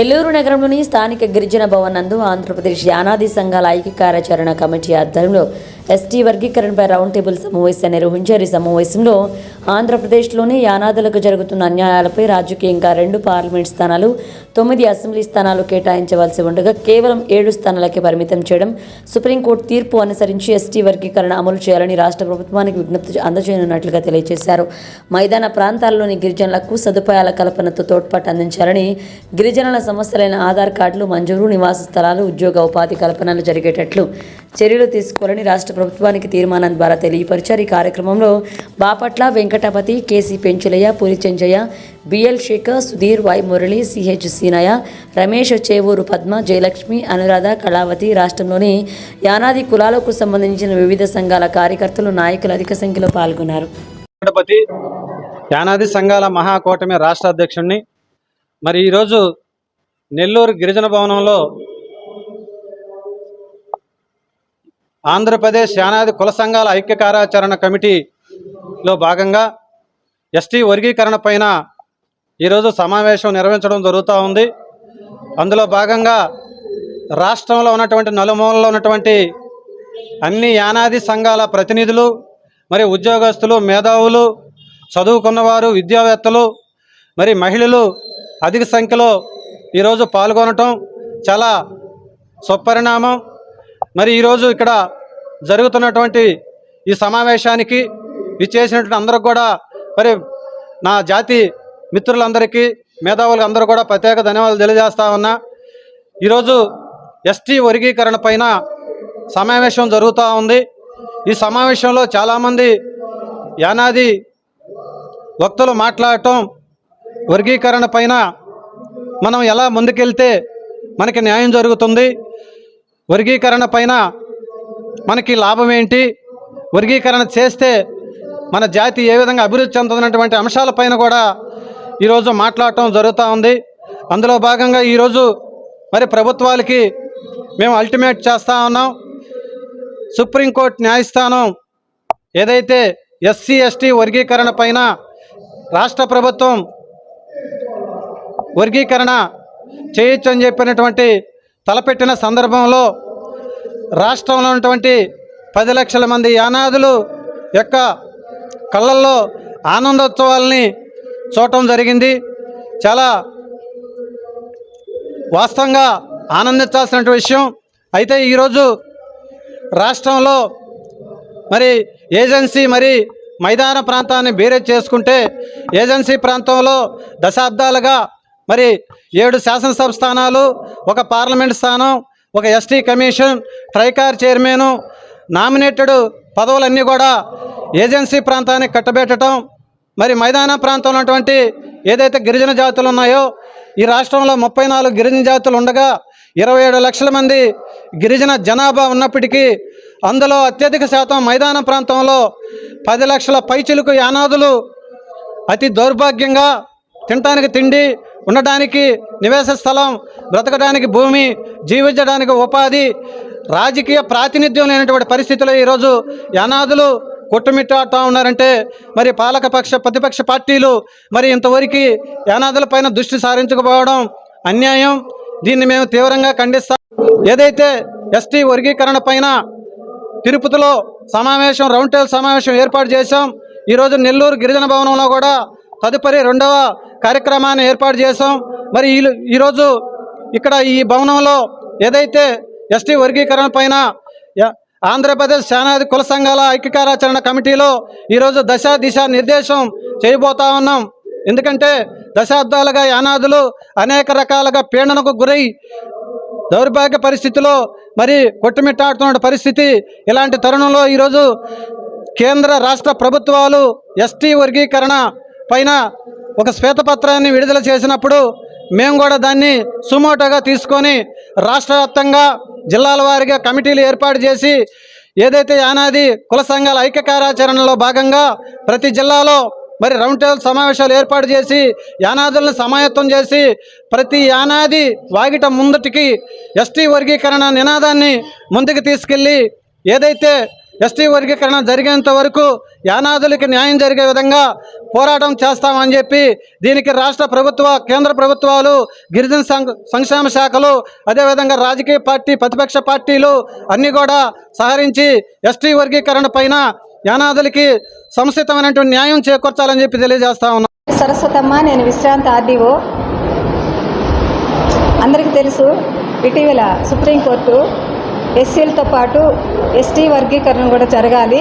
నెల్లూరు నగరంలోని స్థానిక గిరిజన భవన్ నందు ఆంధ్రప్రదేశ్ యానాది సంఘాల ఐక్య కార్యాచరణ కమిటీ ఆధ్వర్యంలో ఎస్టీ వర్గీకరణపై రౌండ్ టేబుల్ సమావేశాన్ని నిర్వహించారు. ఈ సమావేశంలో ఆంధ్రప్రదేశ్లోని యానాదులకు జరుగుతున్న అన్యాయాలపై రాజకీయంగా రెండు పార్లమెంట్ స్థానాలు తొమ్మిది అసెంబ్లీ స్థానాలు కేటాయించవలసి ఉండగా కేవలం ఏడు స్థానాలకే పరిమితం చేయడం సుప్రీంకోర్టు తీర్పు అనుసరించి ఎస్టీ వర్గీకరణ అమలు చేయాలని రాష్ట్ర ప్రభుత్వానికి విజ్ఞప్తి అందజేయనున్నట్లుగా తెలియజేశారు. మైదాన ప్రాంతాల్లోని గిరిజనులకు సదుపాయాల కల్పనతో తోడ్పాటు అందించాలని గిరిజనుల సమస్యలైన ఆధార్ కార్డులు మంజూరు నివాస స్థలాలు ఉద్యోగ ఉపాధి కల్పనలు జరిగేటట్లు చర్యలు తీసుకోవాలని రాష్ట్ర ప్రభుత్వానికి తీర్మానం ద్వారా తెలియపరిచారు. ఈ కార్యక్రమంలో Bapatla Venkatapathi K C Penchulaiah Puli Chenchaiah B L Sekhar Sudheer Y Murali C H Seenaiah Ramesh Chevuru Padma Jayalakshmi Anuradha Kalavathi రాష్ట్రంలోని యానాది కులాలకు సంబంధించిన వివిధ సంఘాల కార్యకర్తలు నాయకులు అధిక సంఖ్యలో పాల్గొన్నారు. యానాది సంఘాల మహాకూటమి రాష్ట్ర అధ్యక్షుడిని మరి ఈరోజు నెల్లూరు గిరిజన భవనంలో ఆంధ్రప్రదేశ్ యానాది కుల సంఘాల ఐక్య కార్యాచరణ కమిటీలో భాగంగా ఎస్టీ వర్గీకరణ పైన ఈరోజు సమావేశం నిర్వహించడం జరుగుతూ ఉంది. అందులో భాగంగా రాష్ట్రంలో ఉన్నటువంటి నలుమూలలో ఉన్నటువంటి అన్ని యానాది సంఘాల ప్రతినిధులు మరి ఉద్యోగస్తులు మేధావులు చదువుకున్నవారు విద్యావేత్తలు మరి మహిళలు అధిక సంఖ్యలో ఈరోజు పాల్గొనటం చాలా సుపరిణామం మరి ఈరోజు ఇక్కడ జరుగుతున్నటువంటి ఈ సమావేశానికి ఇచ్చేసినటువంటి అందరికి కూడా మరి నా జాతి మిత్రులందరికీ మేధావులు అందరూ కూడా ప్రత్యేక ధన్యవాదాలు తెలియజేస్తా ఉన్నా. ఈరోజు ఎస్టీ వర్గీకరణ పైన సమావేశం జరుగుతూ ఉంది. ఈ సమావేశంలో చాలామంది యానాది వక్తలు మాట్లాడటం వర్గీకరణ పైన మనం ఎలా ముందుకెళ్తే మనకి న్యాయం జరుగుతుంది. వర్గీకరణ పైన మనకి లాభం ఏంటి? వర్గీకరణ చేస్తే మన జాతి ఏ విధంగా అభివృద్ధి చెందుతున్నటువంటి అంశాలపైన కూడా ఈరోజు మాట్లాడటం జరుగుతూ ఉంది. అందులో భాగంగా ఈరోజు మరి ప్రభుత్వాలకి మేము అల్టిమేట్ చేస్తూ ఉన్నాం. సుప్రీంకోర్టు న్యాయస్థానం ఏదైతే ఎస్సీ ఎస్టీ వర్గీకరణ పైన రాష్ట్ర ప్రభుత్వం వర్గీకరణ చేయొచ్చు అని చెప్పినటువంటి తలపెట్టిన సందర్భంలో రాష్ట్రంలో ఉన్నటువంటి పది లక్షల మంది యానాదులు యొక్క కళ్ళల్లో ఆనందోత్సవాల్ని చూడటం జరిగింది. చాలా వాస్తవంగా ఆనందించాల్సిన విషయం. అయితే ఈరోజు రాష్ట్రంలో మరి ఏజెన్సీ మరి మైదాన ప్రాంతాన్ని బేరే చేసుకుంటే ఏజెన్సీ ప్రాంతంలో దశాబ్దాలుగా మరి ఏడు శాసనసభ స్థానాలు ఒక పార్లమెంట్ స్థానం ఒక ST commission Tricor chairman nominated పదవులన్నీ కూడా ఏజెన్సీ ప్రాంతానికి కట్టబెట్టడం మరి మైదాన ప్రాంతంలో ఉన్నటువంటి ఏదైతే గిరిజన జాతులు ఉన్నాయో ఈ రాష్ట్రంలో ముప్పై నాలుగు గిరిజన జాతులు ఉండగా ఇరవై ఏడు లక్షల మంది గిరిజన జనాభా ఉన్నప్పటికీ అందులో అత్యధిక శాతం మైదాన ప్రాంతంలో పది లక్షల పైచిలుకు యానాదులు అతి దౌర్భాగ్యంగా తినటానికి తిండి ఉండటానికి నివేస స్థలం బ్రతకడానికి భూమి జీవించడానికి ఉపాధి రాజకీయ ప్రాతినిధ్యం లేనటువంటి పరిస్థితుల్లో ఈరోజు యానాదులు కొట్టుమిట్టాడుతూ ఉన్నారంటే మరి పాలకపక్ష ప్రతిపక్ష పార్టీలు మరి ఇంతవరకు యానాదుల పైన దృష్టి సారించకపోవడం అన్యాయం. దీన్ని మేము తీవ్రంగా ఖండిస్తాం ఏదైతే ఎస్టీ వర్గీకరణ పైన తిరుపతిలో సమావేశం రౌండ్ టేబుల్ సమావేశం ఏర్పాటు చేశాం ఈరోజు నెల్లూరు గిరిజన భవనంలో కూడా తదుపరి రెండవ కార్యక్రమాన్ని ఏర్పాటు చేశాం. మరి ఈరోజు ఇక్కడ ఈ భవనంలో ఏదైతే ఎస్టీ వర్గీకరణ పైన ఆంధ్రప్రదేశ్ శానాది కుల సంఘాల ఐక్యకారాచరణ కమిటీలో ఈరోజు దశ దిశ నిర్దేశం చేయబోతా ఉన్నాం. ఎందుకంటే దశాబ్దాలుగా యానాదులు అనేక రకాలుగా పీడనకు గురై దౌర్భాగ్య పరిస్థితిలో మరి కొట్టుమిట్టాడుతున్న పరిస్థితి ఇలాంటి తరుణంలో ఈరోజు కేంద్ర రాష్ట్ర ప్రభుత్వాలు ఎస్టీ వర్గీకరణ పైన ఒక శ్వేతపత్రాన్ని విడుదల చేసినప్పుడు మేము కూడా దాన్ని సుమోటోగా తీసుకొని రాష్ట్ర వ్యాప్తంగా జిల్లాల వారీగా కమిటీలు ఏర్పాటు చేసి ఏదైతే యానాది కుల సంఘాల ఐక్య కార్యాచరణలో భాగంగా ప్రతి జిల్లాలో మరి రౌండ్ టేబుల్ సమావేశాలు ఏర్పాటు చేసి యానాదులను సమాయత్తం చేసి ప్రతి యానాది వాగిట ముందటికి ఎస్టీ వర్గీకరణ నినాదాన్ని ముందుకు తీసుకెళ్ళి ఏదైతే ఎస్టీ వర్గీకరణ జరిగేంత వరకు యానాదులకి న్యాయం జరిగే విధంగా పోరాటం చేస్తామని చెప్పి దీనికి రాష్ట్ర ప్రభుత్వ కేంద్ర ప్రభుత్వాలు గిరిజన సంక్షేమ శాఖలు అదేవిధంగా రాజకీయ పార్టీ ప్రతిపక్ష పార్టీలు అన్నీ కూడా సహరించి ఎస్టీ వర్గీకరణ పైన యానాదులకి సముచితమైనటువంటి న్యాయం చేకూర్చాలని చెప్పి తెలియజేస్తా ఉన్నాం సరస్వతమ్మ నేను విశ్రాంత ఆర్డీఓ. అందరికీ తెలుసు ఇటీవల సుప్రీంకోర్టు ఎస్సీలతో పాటు ఎస్టీ వర్గీకరణ కూడా జరగాలి.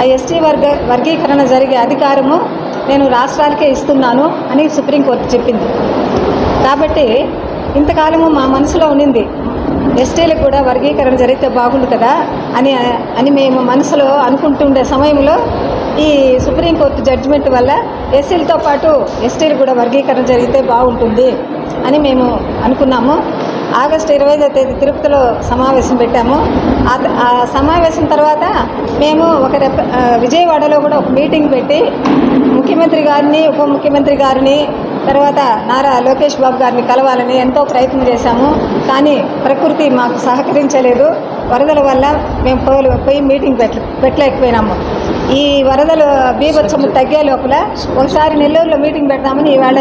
ఆ ఎస్టీ వర్గ వర్గీకరణ జరిగే అధికారము నేను రాష్ట్రాలకే ఇస్తున్నాను అని సుప్రీంకోర్టు చెప్పింది. కాబట్టి ఇంతకాలము మా మనసులో ఉండింది ఎస్టీలకు కూడా వర్గీకరణ జరిగితే బాగుండు కదా అని అని మేము మనసులో అనుకుంటుండే సమయంలో ఈ సుప్రీంకోర్టు జడ్జిమెంట్ వల్ల ఎస్సీలతో పాటు ఎస్టీలు కూడా వర్గీకరణ జరిగితే బాగుంటుంది అని మేము అనుకున్నాము. ఆగస్టు ఇరవై ఐదో తేదీ తిరుపతిలో సమావేశం పెట్టాము. ఆ సమావేశం తర్వాత మేము ఒక విజయవాడలో కూడా ఒక మీటింగ్ పెట్టి ముఖ్యమంత్రి గారిని ఉప ముఖ్యమంత్రి గారిని తర్వాత నారా లోకేష్ బాబు గారిని కలవాలని ఎంతో ప్రయత్నం చేశాము. కానీ ప్రకృతి మాకు సహకరించలేదు. వరదల వల్ల మేము పోలు పోయి మీటింగ్ పెట్ట పెట్టలేకపోయినాము. ఈ వరదలు బీభత్సము తగ్గే లోపల ఒకసారి నెల్లూరులో మీటింగ్ పెడదామని ఈవేళ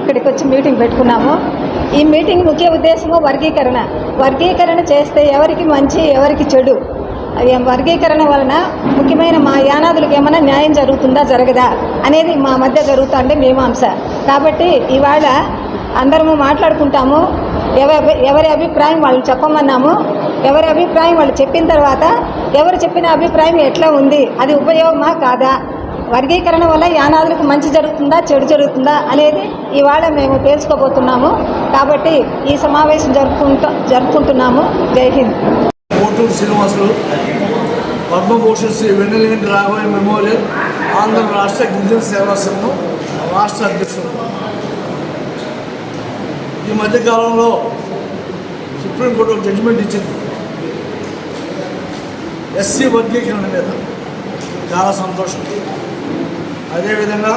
ఇక్కడికి వచ్చి మీటింగ్ పెట్టుకున్నాము. ఈ మీటింగ్ ముఖ్య ఉద్దేశము వర్గీకరణ. వర్గీకరణ చేస్తే ఎవరికి మంచి ఎవరికి చెడు? వర్గీకరణ వలన ముఖ్యమైన మా యానాదులకు ఏమైనా న్యాయం జరుగుతుందా జరగదా అనేది మా మధ్య జరుగుతుండే మీమాంస. కాబట్టి ఇవాళ అందరము మాట్లాడుకుంటాము. ఎవరి ఎవరి అభిప్రాయం వాళ్ళు చెప్పమన్నాము. ఎవరి అభిప్రాయం వాళ్ళు చెప్పిన తర్వాత ఎవరు చెప్పిన అభిప్రాయం ఎట్లా ఉంది? అది ఉపయోగమా కాదా? వర్గీకరణ వల్ల యానాదులకు మంచి జరుగుతుందా చెడు జరుగుతుందా అనేది ఇవాళ మేము తెలుసుకోబోతున్నాము. కాబట్టి ఈ సమావేశం జరుపుకుంటూ జరుపుకుంటున్నాము. జై హింద్. కోటూరు శ్రీనివాసులు పద్మభూషణ్ శ్రీ వెన్నెలగంటి రాఘవయ్య మెమోరియల్ ఆంధ్ర రాష్ట్ర గిరిజన సేవా సంఘం రాష్ట్ర అధ్యక్షుడు ఈ మధ్యకాలంలో సుప్రీంకోర్టు ఒక జడ్జిమెంట్ ఇచ్చింది. ఎస్సీ వర్గీకరణ మీద. చాలా సంతోషం. అదేవిధంగా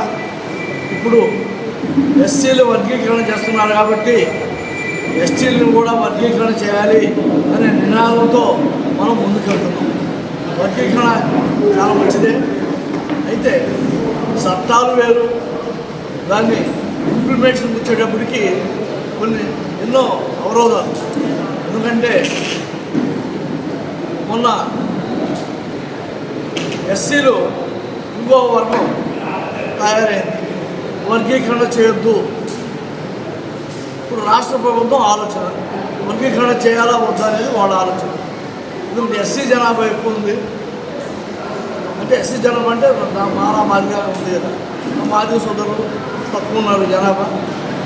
ఇప్పుడు ఎస్సీలు వర్గీకరణ చేస్తున్నారు కాబట్టి ఎస్టీలను కూడా వర్గీకరణ చేయాలి అనే నినాదంతో మనం ముందుకెళ్తున్నాం. వర్గీకరణ చాలా మంచిదే. అయితే చట్టాలు వేరు దాన్ని ఇంప్లిమెంటేషన్ వచ్చేటప్పటికి కొన్ని ఎన్నో అవరోధాలు. ఎందుకంటే మొన్న ఎస్సీలు ఇంకో వర్గం తయారైంది. వర్గీకరణ చేయొద్దు. ఇప్పుడు రాష్ట్ర ప్రభుత్వం ఆలోచన. వర్గీకరణ చేయాలా వద్దా అనేది వాళ్ళ ఆలోచన. ఎందుకంటే ఎస్సీ జనాభా ఎక్కువ ఉంది. అంటే ఎస్సీ జనాభా అంటే మాలా మాదిగా ఉంది కదా. మాదిగ సోదరులు తక్కువ ఉన్నారు జనాభా.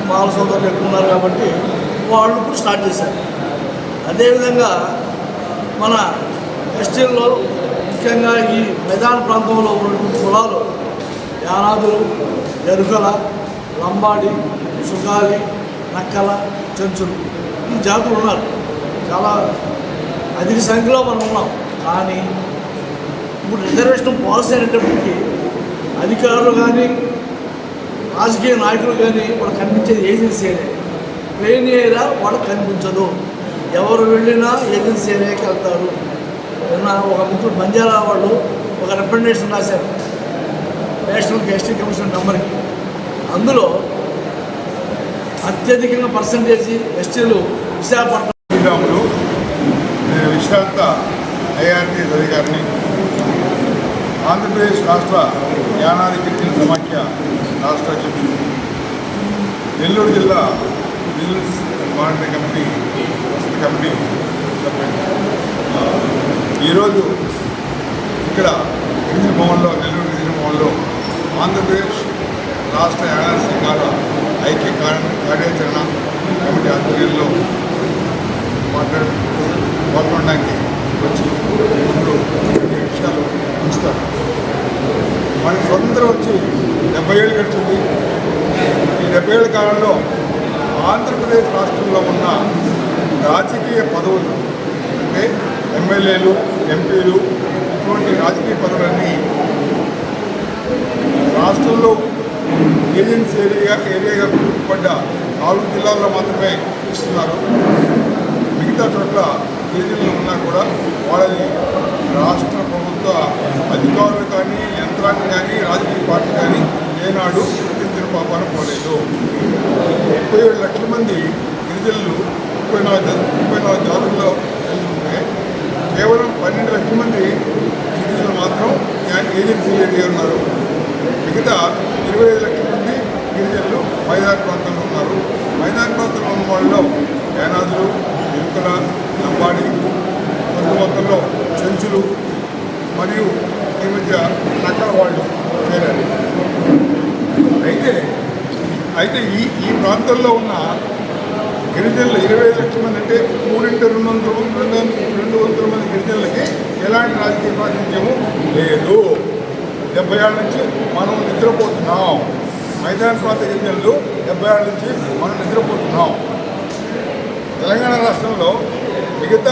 మాల సోదరులు ఎక్కువ ఉన్నారు కాబట్టి వాళ్ళు ఇప్పుడు స్టార్ట్ చేశారు. అదేవిధంగా మన ఎస్టీల్లో ముఖ్యంగా ఈ మైదాన ప్రాంతంలో ఉన్నటువంటి కులాలు యానాదులు ఎరుకల లంబాడి సుగాలి నక్కల చెంచులు. ఈ జాతులు ఉన్నారు. చాలా అధిక సంఖ్యలో మనం ఉన్నాం. కానీ ఇప్పుడు రిజర్వేషన్ పాలసీ అనేటప్పటికీ అధికారులు కానీ రాజకీయ నాయకులు కానీ వాళ్ళు కనిపించేది ఏజెన్సీ అనే ప్లేన్ ఏరియా వాళ్ళకి కనిపించదు. ఎవరు వెళ్ళినా ఏజెన్సీ ఏరియాకి వెళ్తారు. నిన్న ఒక మిత్రుడు బంజారా వాళ్ళు ఒక రికమెండేషన్ రాశారు. నేషనల్ ఎస్టీ కమిషన్ నెంబర్కి. అందులో అత్యధికంగా పర్సంటేజ్ ఎస్టీలు విశాఖపట్నం శ్రీరాములు నేను విశ్రాంత ఐఆర్టీ అధికారిని ఆంధ్రప్రదేశ్ రాష్ట్ర యానాది గిరిజన సమాఖ్య రాష్ట్ర అధ్యక్షుడు నెల్లూరు జిల్లా బిజినెస్ మానిటరీ కమిటీ వసతి కమిటీ ఈరోజు ఇక్కడ గిరిజన భవన్లో నెల్లూరు గిరిజన భవన్లో ఆంధ్రప్రదేశ్ రాష్ట్ర యానాది సంఘాల ఐక్య కార్యాచరణ కమిటీ ఆధ్వర్యంలో మాట్లాడు పాల్గొనడానికి వచ్చి ముందు విషయాలు ఉంచుతారు. మన స్వతంత్రం వచ్చి డెబ్బై ఏళ్ళు గడిచింది. ఈ డెబ్బై ఏళ్ళ కాలంలో ఆంధ్రప్రదేశ్ రాష్ట్రంలో ఉన్న రాజకీయ పదవులు అంటే ఎమ్మెల్యేలు ఎంపీలు ఇటువంటి రాజకీయ పదవులన్నీ రాష్ట్రంలో ఏజెన్సీ ఏరియా ఏరియాగా గుర్తుపడ్డ నాలుగు జిల్లాల్లో మాత్రమే ఇస్తున్నారు. మిగతా చోట్ల గిరిజనులు ఉన్నా కూడా వాళ్ళని రాష్ట్ర ప్రభుత్వ అధికారులు కానీ యంత్రాంగం కానీ రాజకీయ పార్టీ కానీ ఏనాడు గుర్తించిన పాపాన పోలేదు. ముప్పై ఏడు లక్షల మంది గిరిజనులు ముప్పై నాలుగు ముప్పై నాలుగు జాతుల్లో వెళ్తుంటే కేవలం పన్నెండు లక్షల మంది గిరిజనులు మాత్రం ఏజెన్సీ ఏరియా ఉన్నారు. మిగతా ఇరవై ఐదు లక్షల మంది గిరిజనులు మైదాన ప్రాంతంలో ఉన్నారు. మైదాన ప్రాంతంలో ఉన్న వాళ్ళలో యానాదులు ఎరుకల లంబాడి కొంత మొత్తంలో చెంచులు మరియు ఈ మధ్య నక్కల వాళ్ళు చేరారు. అయితే అయితే ఈ ఈ ప్రాంతంలో ఉన్న గిరిజనులు ఇరవై ఐదు లక్షల మంది అంటే మూడింటి రెండు వందల రెండు వందల రెండు వందల మంది గిరిజనులకి ఎలాంటి రాజకీయ ప్రాతినిధ్యము లేదు. డెబ్బై ఏళ్ళ నుంచి మనం నిద్రపోతున్నాం. మైదాన ప్రాంత గిరిజనులు డెబ్బై ఏళ్ళ నుంచి మనం నిద్రపోతున్నాం. తెలంగాణ రాష్ట్రంలో మిగతా